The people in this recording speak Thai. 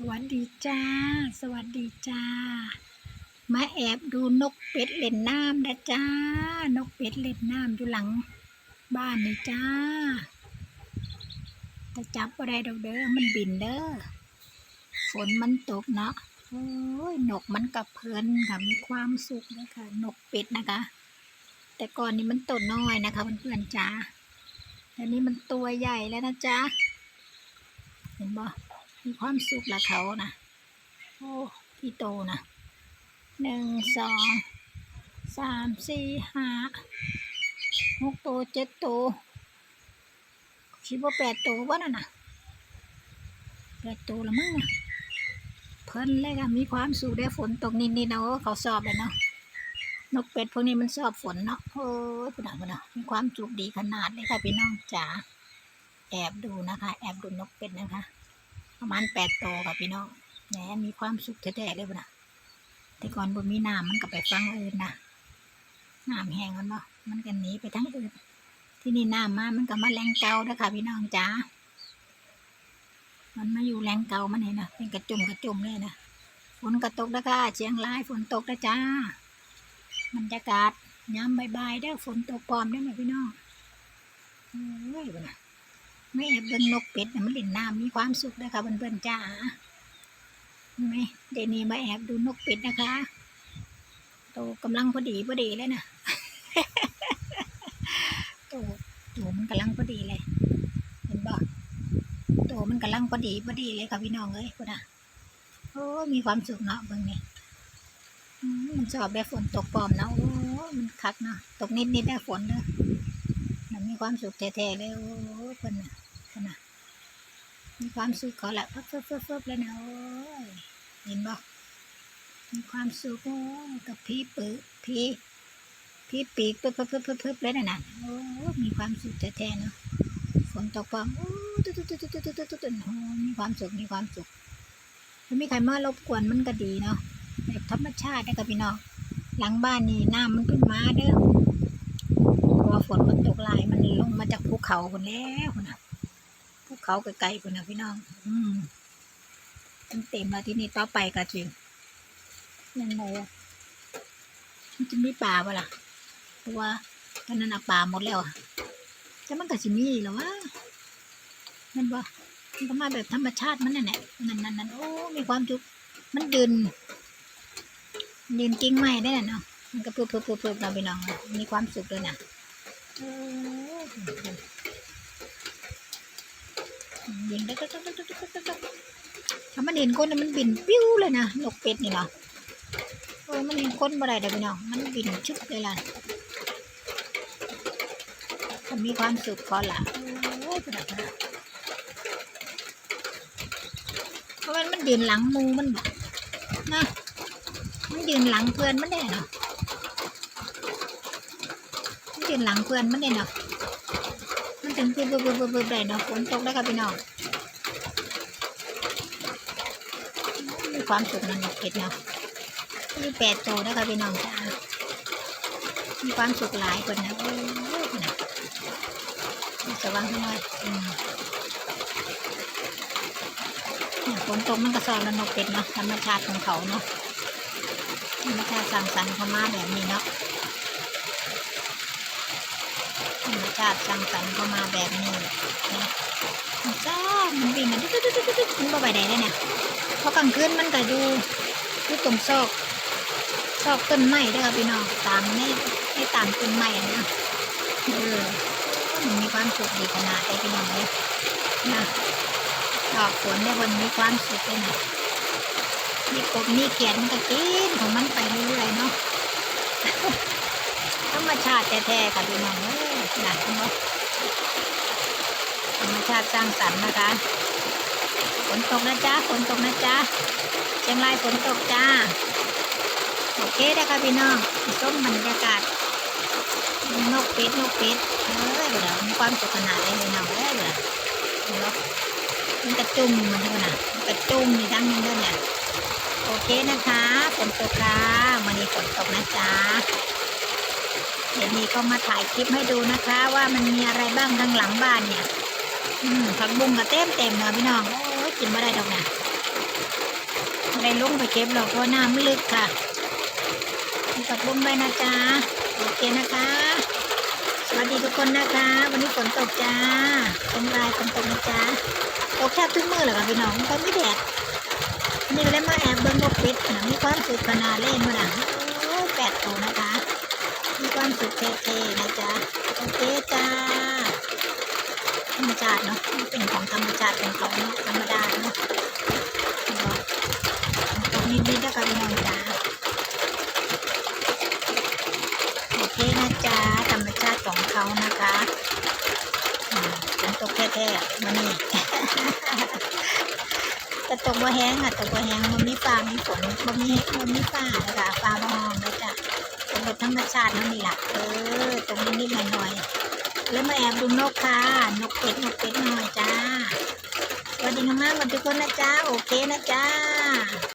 สวัสดีจ้า สวัสดีจ้า มาแอบดูนกเป็ดเล่นน้ำนะจ้า นกเป็ดเล่นน้ำอยู่หลัง บ้านนี่จ้า แต่จับอะไรดอกเด้อ มันบินเด้อ ฝนมันตกเนาะ โอ้ย นกมันกับเพลินค่ะ มีความสุขนะคะนกเป็ดนะคะ แต่ก่อนนี้มันตัวน้อยนะคะเพื่อนๆจ้าแต่นี้มันตัวใหญ่แล้วนะจ๊ะเห็นบ่ มีความสุขละเขานะโอ้กี่โตนะหนึ่งสองสามสี่ห้าหกโตเจ็ดโตคิดว่าแปดโตวะนั่นน่ะแปดโตละมั้งนะเพลินเลยค่ะมีความสุขได้ฝนตกนิดๆนะโอ้เขาสอบเลยเนาะนกเป็ดพวกนี้มันชอบฝนเนาะโอ้ยพี่น้องพี่น้องมีความสุขดีขนาดเลยค่ะพี่น้องจ๋าแอบดูนะคะ แอบดูนกเป็ดนะคะ ประมาณแปดโตวค่ะพี่น้องแหมมีความสุขแท้ๆเลยบ่นะแต่ก่อนบนมีน้ำมันก็ไปฟังอื่นนะน้ำแห้งมันบ่มันก็หนีไปทั้งอื่น ที่นี่น้ำมามันก็มาแรงเก่าเด้อค่ะ พี่น้องจ้ามันมาอยู่แรงเก่ามันเห็นนะเป็นกระจุ่มกระจุ่มเลยนะฝนกระตกเด้อค่ะเชียงรายฝนตกเด้อจ้าบรรยากาศยามบ่ายๆเด้อฝนตกพร้อมได้อไหมพี่น้องโอ้ยบ่นะ ไม่แอบเบิ่งนกเป็ดน่ะมันเล่นน้ำมีความสุขนะคะเพื่อนๆจ้าเห็นไหมเดนี้มาแอบดูนกเป็ดนะคะโตกำลังพอดีพอดีเลยนะโตโตมันกำลังพอดีเลยเห็นบ่โตมันกำลังพอดีพอดีเลยค่ะพี่น้องเอ้ยพุ่นอะโอ้มีความสุขเนาะเบิ่งนี่อืมมันชอบแบบฝนตกปลอมเนาะโอ้มันคักเนาะตกนิดนิดๆได้ฝนเนมี ความสุขแท้ๆเลยโอ้คนน่ะคนน่ะ มีความสุขเขาละฟับฟับฟับแล้วนะโอ้ยเห็นบอกมีความสุขโอ้กับพี่ปื้อพี่พี่ปีกปึ๊บปึ๊บปึ๊บปึ๊บแล้วนั่นะโอ้มีความสุขแท้ๆเนาะฝนตกปังโอ้ตุ๊ดตุ๊ดตุ๊ดตุ๊ตุ๊ตุ๊ดโอ้มีความสุขมีความสุขถ้ามีใครมารบกวนมันก็ดีเนาะแบบธรรมชาติได้กับพี่น้องหลังบ้านนี่น้ำมันเป็นมาเด้อ ว่าฝนมันตกลายมันลงมาจากภูเขาคนแล้วคนน่ะภูเขาไกลๆพุ่นนะพี่น้อง อืมมันเต็มแล้วที่นี่ต่อไปก็จริงยังไงอะมันจะมีป่าปะล่ะเพราะว่าตอนนั้นป่าหมดแล้วอะแต่มันก็สิมีหรอวะมันบ่มันก็มาแบบธรรมชาติมันนั่นแหละนั่นนั่นนั่นโอ้มีความสุขมันยืนยืนกิ่งไม้ได้น่ะเนาะมันก็เพิ่มเพิ่มเพิ่มเพิ่มเราไปน้องมีความสุขเลยนะ โอ้ยิงได้ถ้ามันเห็นคนน่ะมันบินปิ้วเลยนะนกเป็ดนี่เนาะโอ้ยมันเห็นคนบ่ได้เด้อพี่น้องมันบินชึกเลยล่ะมันมีความสุขพอละโอ้ยพุ่นน่ะพุ่นน่ะเพราะว่ามันยืนหลังมูมันบ่นะมันยืนหลังเพื่อนมันได้เนาะ ยืนหลังเพื่อนมันได้เนาะมันถึงปึ๊บปึ๊บปึ๊บบึบได้เนาะฝนตกแล้ค่ะพี่น้องมีความสุขนั่นเก็ดเนาะมีแปดตัวนะคะพี่น้องจ้ามีความสุขหลายคนนะโอ้ยนะสว่างขึ้นมาอืมเนี่ยฝนตกมันก็สอนแล้วนกเป็ดเนาะธรรมชาติของเขาเนาะธรรมชาติสร้างสรรค์เขามาแบบนี้เนาะ ธรรมชาติสร้างสรรค์เข้ามาแบบนี้นะมันจ้ามันวิ่งกันตุ๊ดตุ๊ดตุ๊ดตุ๊ดมันก็ไปไหนได้เนี่ยเพราะกลางคืนมันก็อยู่อยู่ตรงซอกซอกต้นไม้ด้อค่ะพี่น้องตามในในตามต้นไม้นะเออมันมีความสุขดีขนาดได้พี่น้องเลยนะดอกฝนในวันมีความสุขเลยนะมีกบมีเขียดมันก็กินของมันไปเรื่อยๆเนาะ มชาติแท้ๆค่ะพี่น้องเอ้ยหนักเนาะธรรมชาติสร้างสรรค์นะคะฝนตกนะจ๊ะฝนตกนะจ๊ะเชียงรายฝนตกจ้าโอเคได้ค่ะพี่น้องส้มบรรยากาศนกเป็ดนกเป็ดเออเดี๋ยวมีความสุขขนาดเลยพี่น้องเออเดี๋ยวเดี๋ยวมันกระจุ่มมันเท่านั้นกระจุ่มในดังนึงด้วยเนี่ยโอเคนะคะฝนตกค่ะวันนี้ฝนตกนะจ๊ะ เดี๋ยวนี้ก็มาถ่ายคลิปให้ดูนะคะ ว่ามันมีอะไรบ้างทางหลังบ้านเนี่ย อืมผักบุ้งก็เต็มเต็มเนาะพี่น้องโอ้ยกินไม่ได้ดอกนะได้ลงไปเก็บหรอกเพราะน้ำมันลึกค่ะตกลงไปนะจ๊ะโอเคนะคะ สวัสดีทุกคนนะคะ วันนี้ฝนตกจ้าตรงรายฝนตกนะจ๊ะตกแทบทุกมือเลยค่ะพี่น้องเพราะไม่แดดนี่เลยมาแอบเบิ้งนกปิดนะมีความสุขขนาดเล่นมาดังโอ้แปดตัวนะ มีความสุขเท่ๆนะจ๊ะโอเคจ้าธรรมชาติเนาะเป็นของธรรมชาติเป็นของธรรมดาเนาะตรงนี้นิดๆนะคะพี่น้องจ้าโอเคนะจ๊ะธรรมชาติของเขานะคะอืมฝนตกแท้ๆมานี่แต่ตกบ่แห้งอะตกบ่แห้งมันมีฟ้ามีฝนมันมีมันมีฟ้านะคะฟ้าบ่ห้องนะ แบบธรรมชาตินั่นนี่แหละเออ ตรงนี้นิดหน่อยๆแล้วมาแอบดูนกค่ะ นกเป็ดนกเป็ดหน่อยจ้าสวัสดีมากๆวันทุกคนนะจ้าโอเคนะจ้า